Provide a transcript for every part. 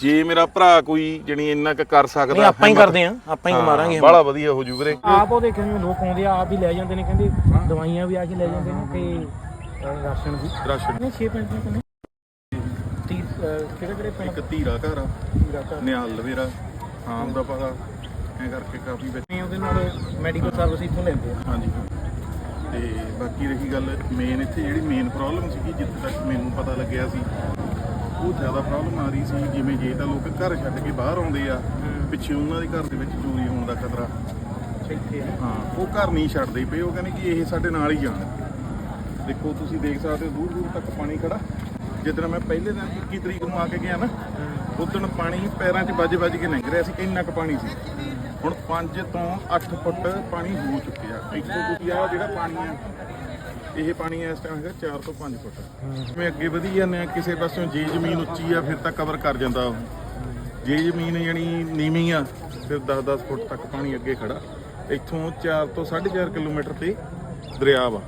ਜੇ ਮੇਰਾ ਭਰਾ ਕੋਈ ਜਣੀ ਇੰਨਾ ਕੁ ਕਰ ਸਕਦਾ ਨਹੀਂ ਆਪਾਂ ਹੀ ਕਰਦੇ ਆ ਆਪਾਂ ਹੀ ਮਾਰਾਂਗੇ ਬੜਾ ਵਧੀਆ ਹੋ ਜੂ ਵੀਰੇ। ਆਪ ਉਹ ਦੇਖੇ ਜਿਵੇਂ ਲੋਕ ਆਉਂਦੇ ਆ ਆਪ ਹੀ ਲੈ ਜਾਂਦੇ ਨੇ ਕਹਿੰਦੇ ਦਵਾਈਆਂ ਵੀ ਆ ਕੇ ਲੈ ਜਾਂਦੇ ਨੇ ਤੇ ਅਹ, ਰਾਸ਼ਨ ਵੀ। ਰਾਸ਼ਨ। ਨੇ 6 ਪਿੰਡ ਦੇ ਨੇ ਤੀ ਕਿਹੜੇ ਕਿਹੜੇ ਪਿੰਡ? ਇੱਕ ਧੀਰਾ ਘਰ ਆ। ਘਰ। ਨਿਹਾਲ ਲਵੇਰਾ ਆਮ ਦਾ ਪਤਾ ਐ ਕਰਕੇ ਕਾਫੀ ਵਿੱਚ ਨੇ ਉਹਦੇ ਨਾਲ ਮੈਡੀਕਲ ਸਰਵਿਸ ਇੱਥੋਂ ਲੈਂਦੇ ਆ। ਹਾਂਜੀ। ਤੇ ਬਾਕੀ ਰਹੀ ਗੱਲ ਮੇਨ ਇੱਥੇ ਜਿਹੜੀ ਮੇਨ ਪ੍ਰੋਬਲਮ ਸੀਗੀ ਜਿੱਥੇ ਤੱਕ ਮੈਨੂੰ ਪਤਾ ਲੱਗਿਆ ਸੀ ਉਹ ਜ਼ਿਆਦਾ ਪ੍ਰੋਬਲਮ ਆ ਰਹੀ ਸੀ ਜਿਵੇਂ ਜੇ ਤਾਂ ਲੋਕ ਘਰ ਛੱਡ ਕੇ ਬਾਹਰ ਆਉਂਦੇ ਆ ਪਿੱਛੇ ਉਹਨਾਂ ਦੇ ਘਰ ਦੇ ਵਿੱਚ ਚੋਰੀ ਹੋਣ ਦਾ ਖਤਰਾ। ਹਾਂ ਉਹ ਘਰ ਨਹੀਂ ਛੱਡਦੇ ਪਏ ਉਹ ਕਹਿੰਦੇ ਕਿ ਇਹ ਸਾਡੇ ਨਾਲ ਹੀ ਜਾਣ। ਦੇਖੋ ਤੁਸੀਂ ਦੇਖ ਸਕਦੇ ਹੋ ਦੂਰ ਦੂਰ ਤੱਕ ਪਾਣੀ ਖੜਾ। ਜਿੱਦਣ ਮੈਂ ਪਹਿਲੇ ਦਿਨ 21 ਤਰੀਕ ਨੂੰ ਆ ਕੇ ਗਿਆ ਨਾ ਉਦੋਂ ਪਾਣੀ ਪੈਰਾਂ 'ਚ ਵੱਜ ਵੱਜ ਕੇ ਲੰਘ ਰਿਹਾ ਸੀ ਇੰਨਾ ਕੁ ਪਾਣੀ ਸੀ। ਹੁਣ 5 ਤੋਂ 8 ਫੁੱਟ ਪਾਣੀ ਹੋ ਚੁੱਕਿਆ। ਇੱਥੋਂ ਤੁਸੀਂ ਆ ਜਿਹੜਾ ਪਾਣੀ ਆ ਇਹ ਪਾਣੀ ਇਸ ਟਾਈਮ ਹੈਗਾ 4 ਤੋਂ 5 ਫੁੱਟ। ਜਿਵੇਂ ਅੱਗੇ ਵਧੀ ਜਾਂਦੇ ਆ ਕਿਸੇ ਪਾਸਿਓਂ ਜੇ ਜ਼ਮੀਨ ਉੱਚੀ ਆ ਫਿਰ ਤਾਂ ਕਵਰ ਕਰ ਜਾਂਦਾ ਉਹ। ਜੇ ਜ਼ਮੀਨ ਯਾਨੀ ਨੀਵੀਂ ਆ ਫਿਰ 10-10 ਫੁੱਟ ਤੱਕ ਪਾਣੀ ਅੱਗੇ ਖੜਾ। ਇੱਥੋਂ 4 ਤੋਂ 4.5 ਕਿਲੋਮੀਟਰ ਤੇ ਦਰਿਆ ਵਾ।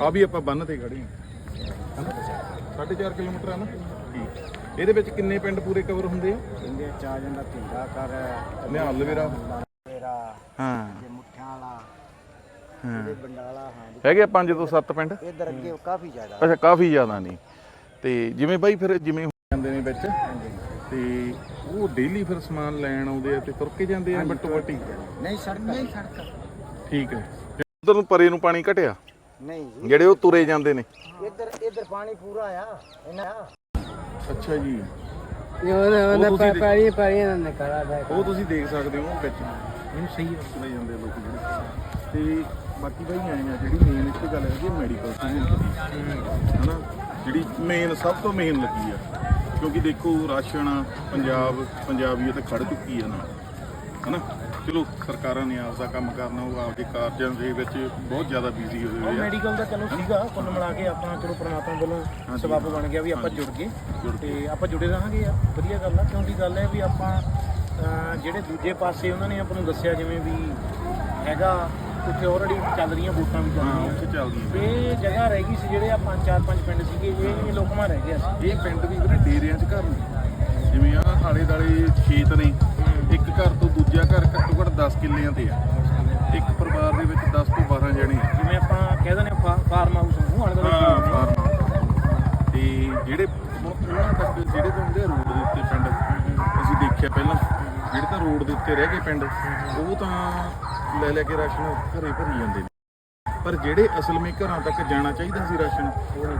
ਆ ਵੀ ਆਪਾਂ ਬੰਨ ਤੇ ਖੜੇ ਹਾਂ 4.5 ਕਿਲੋਮੀਟਰ ਆ ਨਾ? ਇਹਦੇ ਵਿੱਚ ਕਿੰਨੇ ਪਿੰਡ ਪੂਰੇ ਕਵਰ ਹੁੰਦੇ ਆ? ਇੰਡੀਆ ਚ ਆ ਜਾਂਦਾ ਢਿੰਡਾ ਕਰ ਨਿਹਾਲ ਲਵੇਰਾ। ਹਾਂ। ਤੇ ਮੁੱਠਿਆਂ ਵਾਲਾ ਹਾਂ। ਬੰਡਾਲਾ ਹਾਂ। ਹੈਗੇ 5 ਤੋਂ 7 ਪਿੰਡ? ਇਧਰ ਅੱਗੇ ਕਾਫੀ ਜ਼ਿਆਦਾ। ਅੱਛਾ ਕਾਫੀ ਜ਼ਿਆਦਾ ਨਹੀਂ ਤੇ ਜਿਵੇਂ ਬਾਈ ਫਿਰ ਜਿਵੇਂ ਹੋ ਜਾਂਦੇ ਨੇ ਵਿੱਚ ਤੇ ਉਹ ਡੇਲੀ ਫਿਰ ਸਮਾਨ ਲੈਣ ਆਉਂਦੇ ਆ ਤੇ ਤੁਰ ਕੇ ਜਾਂਦੇ ਆ ਬੱਟੋ ਬੱਟੀ ਨਹੀਂ ਸੜਕ ਨਹੀਂ ਸੜਕ ਠੀਕ ਹੈ। ਉਧਰ ਨੂੰ ਪਰੇ ਨੂੰ ਪਾਣੀ ਘਟਿਆ? ਨਹੀਂ ਜਿਹੜੇ ਉਹ ਤੁਰੇ ਜਾਂਦੇ ਨੇ। ਇੱਧਰ ਇੱਧਰ ਪਾਣੀ ਪੂਰਾ ਆ ਇਹਨਾਂ ਅੱਛਾ ਜੀ। ਉਹਨੇ ਉਹਨੇ ਪਾਣੀ ਪਾਣੀ ਨਾ ਨਿਕਲਾ ਉਹ ਤੁਸੀਂ ਦੇਖ ਸਕਦੇ ਹੋ ਵਿੱਚ। ਇਹਨੂੰ ਸਹੀ ਹੈ ਜਾਂਦੇ ਲੋਕ ਜਿਹੜੇ। ਤੇ ਬਾਕੀ ਬਾਈ ਆਏ ਆ ਜਿਹੜੀ ਮੇਨ ਇੱਥੇ ਗੱਲ ਹੈਗੀ ਮੈਡੀਕਲ ਸਹੂਲਤ ਹਨਾ? ਜਿਹੜੀ ਮੇਨ ਸਭ ਤੋਂ ਮੇਨ ਲੱਗੀ ਆ। ਕਿਉਂਕਿ ਦੇਖੋ ਰਾਸ਼ਨ ਆ, ਪੰਜਾਬ ਪੰਜਾਬੀਅਤ ਖੜ ਚੁੱਕੀ ਆ ਨਾ ਹਨਾ? ਚਲੋ ਸਰਕਾਰਾਂ ਨੇ ਆਪਦਾ ਕੰਮ ਕਰਨਾ ਉਹ ਆਪਦੇ ਕਾਰਜਾਂ ਦੇ ਵਿੱਚ ਬਹੁਤ ਜ਼ਿਆਦਾ ਬਿਜ਼ੀ ਹੋਏ ਹੋਏ ਆ। ਮੈਡੀਕਲ ਦਾ ਚਲੋ ਸੀਗਾ ਕੁੱਲ ਮਿਲਾ ਕੇ ਆਪਣਾ ਚਲੋ ਪ੍ਰਮਾਤਮਾ ਵੱਲੋਂ। ਸਬੱਬ ਬਣ ਗਿਆ ਵੀ ਆਪਾਂ ਜੁੜ ਗਏ। ਤੇ ਆਪਾਂ ਜੁੜੇ ਰਹਾਂਗੇ ਆ ਵਧੀਆ ਗੱਲ ਆ। ਕਿਉਂਕਿ ਗੱਲ ਹੈ ਵੀ ਆਪਾਂ ਜਿਹੜੇ ਦੂਜੇ ਪਾਸੇ ਉਹਨਾਂ ਨੇ ਆਪਾਂ ਨੂੰ ਦੱਸਿਆ ਜਿਵੇਂ ਵੀ ਹੈਗਾ ਉੱਥੇ ਆਲਰੇਡੀ ਚੱਲ ਰਹੀਆਂ ਵੋਟਾਂ ਵੀ ਚੱਲ ਹਾਂ ਰਹੀਆਂ। ਉੱਥੇ ਚੱਲਦੀ ਇਹ ਜਗ੍ਹਾ ਰਹਿ ਗਈ ਸੀ ਜਿਹੜੇ ਆ ਪੰਜ ਚਾਰ ਪੰਜ ਪਿੰਡ ਸੀਗੇ ਇਹ ਲੋਕਮਾ ਰਹਿ ਗਿਆ ਸੀ ਇਹ ਪਿੰਡ ਵੀ ਵੀਰੇ ਡੇਰਿਆਂ 'ਚ ਘਰ ਨੇ। ਜਿਵੇਂ ਆ ਆਲੇ ਦਾਲੇ ਖੇਤ ਨੇ ਇੱਕ ਘਰ ਤੋਂ ਦੂਜਾ ਘਰ ਘੱਟੋ ਘੱਟ 10 ਕਿੱਲਿਆਂ ਤੇ ਆ। ਇੱਕ ਪਰਿਵਾਰ ਦੇ ਵਿੱਚ 10 ਤੋਂ 12 ਜਣੇ ਆ। ਜਿਵੇਂ ਆਪਾਂ ਕਹਿ ਦਿੰਦੇ ਆ ਫਾਰਮ ਹਾਊਸ ਨੂੰ ਆਲੇ ਦੁਆਲੇ ਹਾਂ ਫਾਰਮ ਤੇ ਜਿਹੜੇ ਉਹਨਾਂ ਤੱਕ ਜਿਹੜੇ ਤਾਂ ਹੁੰਦੇ ਰੋਡ ਦੇ ਉੱਤੇ ਪਿੰਡ ਅਸੀਂ ਦੇਖਿਆ ਪਹਿਲਾਂ ਜਿਹੜੇ ਤਾਂ ਰੋਡ ਦੇ ਉੱਤੇ ਰਹਿ ਗਏ ਪਿੰਡ ਉਹ ਤਾਂ ਲੈ ਲੈ ਕੇ ਰਾਸ਼ਨ ਘਰੇ ਭਰੀ ਜਾਂਦੇ ਨੇ। ਪਰ ਜਿਹੜੇ ਅਸਲ ਵਿੱਚ ਘਰਾਂ ਤੱਕ ਜਾਣਾ ਚਾਹੀਦਾ ਸੀ ਰਾਸ਼ਨ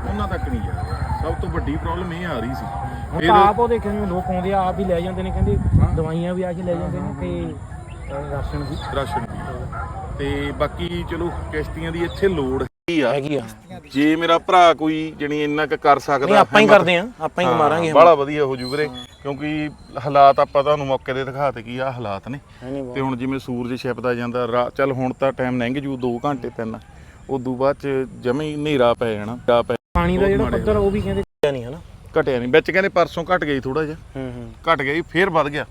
ਉਹਨਾਂ ਤੱਕ ਨਹੀਂ ਜਾ ਰਿਹਾ। ਸਭ ਤੋਂ ਵੱਡੀ ਪ੍ਰੋਬਲਮ ਇਹ ਆ ਰਹੀ ਸੀ। ਹੁਣ ਤਾਂ ਆਪ ਉਹ ਦੇਖੇ ਜਿਵੇਂ ਲੋਕ ਆਉਂਦੇ ਆ ਆਪ ਹੀ ਲੈ ਜਾਂਦੇ ਨੇ ਕਹਿੰਦੇ ਦਵਾਈਆਂ ਵੀ ਆ ਕੇ ਲੈ ਜਾਂਦੇ ਨੇ ਤੇ ਰਾਸ਼ਨ ਵੀ। ਰਾਸ਼ਨ ਵੀ। ਤੇ ਬਾਕੀ ਚਲੋ ਕਿਸ਼ਤੀਆਂ ਦੀ ਇੱਥੇ ਲੋੜ ਹੀ ਆ? ਹੈਗੀ ਆ। ਜੇ ਮੇਰਾ ਭਰਾ ਕੋਈ ਜਣੀ ਇੰਨਾ ਕੁ ਕਰ ਸਕਦਾ ਨਹੀਂ ਆਪਾਂ ਹੀ ਹਿੰਮਤ- ਕਰਦੇ ਆ ਆਪਾਂ ਹੀ ਮਾਰਾਂਗੇ ਬੜਾ ਵਧੀਆ ਹੋ ਜੂ ਵੀਰੇ ਕਿਉਂਕਿ ਹਾਲਾਤ ਆਪਾਂ ਤੁਹਾਨੂੰ ਮੌਕੇ ਦੇ ਦਿਖਾਤੇ ਕੀ ਆ ਹਾਲਾਤ ਨੇ। ਤੇ ਹੁਣ ਜਿਵੇਂ ਸੂਰਜ ਛਿਪਦਾ ਜਾਂਦਾ ਰਾ- ਚੱਲ ਹੁਣ ਤਾਂ ਟਾਈਮ ਲੰਘ ਜੂ 2 ਘੰਟੇ ਤਿੰਨ ਉਦੋਂ ਬਾਅਦ ਚ ਜਮੇ ਹਨੇਰਾ ਪੈ ਜਾਣਾ ਹਨੇਰਾ ਪੈ ਪਾਣੀ ਦਾ ਜਿਹੜਾ ਪੱਧਰ ਉਹ ਵੀ ਕਹਿੰਦੇ ਨਹੀਂ ਹਨਾ? ਘਟਿਆ ਨਹੀਂ ਵਿੱਚ ਕਹਿੰਦੇ ਪਰਸੋਂ ਘਟ ਗਈ ਥੋੜਾ ਜਿਹਾ। ਹੂੰ ਹੂੰ। ਘਟ ਜੀ ਫੇਰ ਵੱਧ ਗਿਆ।